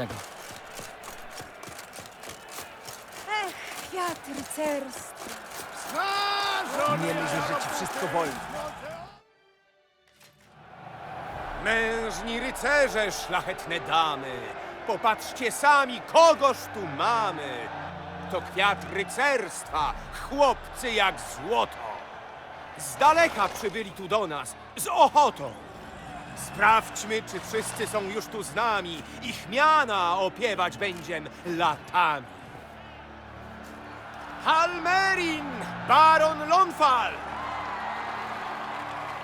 tego. Ech, kwiat rycerstwa. Nie myśl, że ci wszystko wolno. Mężni rycerze, szlachetne damy, popatrzcie sami, kogoż tu mamy. To kwiat rycerstwa, chłopcy jak złoto. Z daleka przybyli tu do nas, z ochotą. Sprawdźmy, czy wszyscy są już tu z nami. Ich miana opiewać będziem latami. Halmerin, baron Lonfal,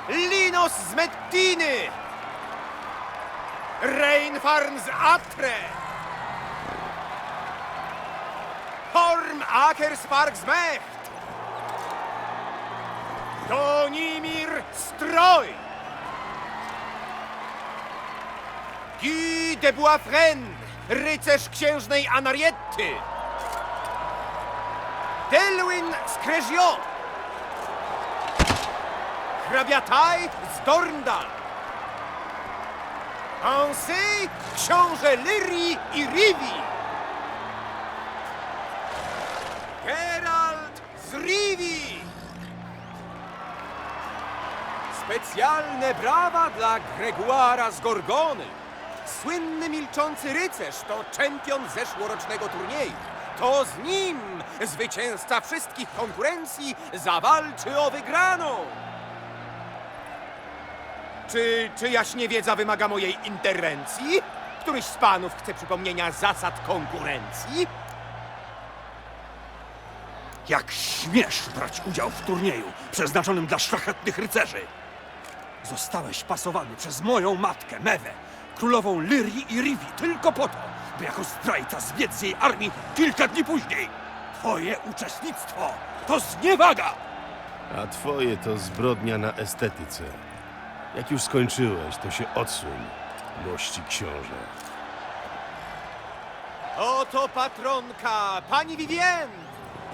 Linos z Mettiny, Reinfarn z Atre, Horm Akerspark z Mecht, Donimir Stroj, Guy de Boisfren, rycerz księżnej Anarietty, Delwyn z Cregion, Hrabiataj z Dorndal, Ansy, książę Lyrii i Rivi, Geralt z Rivi. Specjalne brawa dla Gregoira z Gorgony. Słynny milczący rycerz to czempion zeszłorocznego turnieju. To z nim zwycięzca wszystkich konkurencji zawalczy o wygraną. Czy czyjaś niewiedza wymaga mojej interwencji? Któryś z panów chce przypomnienia zasad konkurencji? Jak śmiesz brać udział w turnieju przeznaczonym dla szlachetnych rycerzy? Zostałeś pasowany przez moją matkę, Mewę, królową Lyrii i Rivi, tylko po to, by jako zdrajca zbiec z jej armii kilka dni później. Twoje uczestnictwo to zniewaga! A twoje to zbrodnia na estetyce. Jak już skończyłeś, to się odsuń, mości książę. Oto patronka, pani Vivien!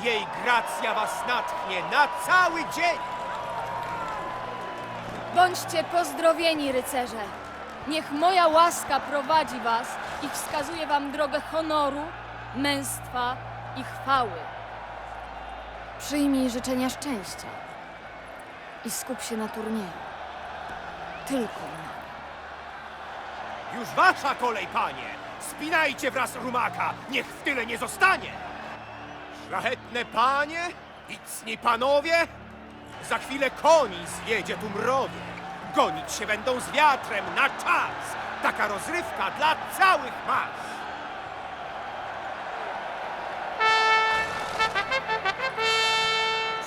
Jej gracja was natchnie na cały dzień! Bądźcie pozdrowieni, rycerze. Niech moja łaska prowadzi was i wskazuje wam drogę honoru, męstwa i chwały. Przyjmij życzenia szczęścia i skup się na turnieju. Tylko na Już wasza kolej, panie! Spinajcie wraz rumaka, niech w tyle nie zostanie! Szlachetne panie i cni panowie, za chwilę koni zjedzie tu mrowie. Gonić się będą z wiatrem na czas. Taka rozrywka dla całych mas.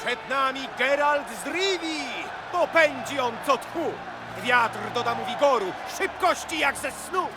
Przed nami Geralt z Rivi! Popędzi on co tchu! Wiatr doda mu wigoru, szybkości jak ze snu!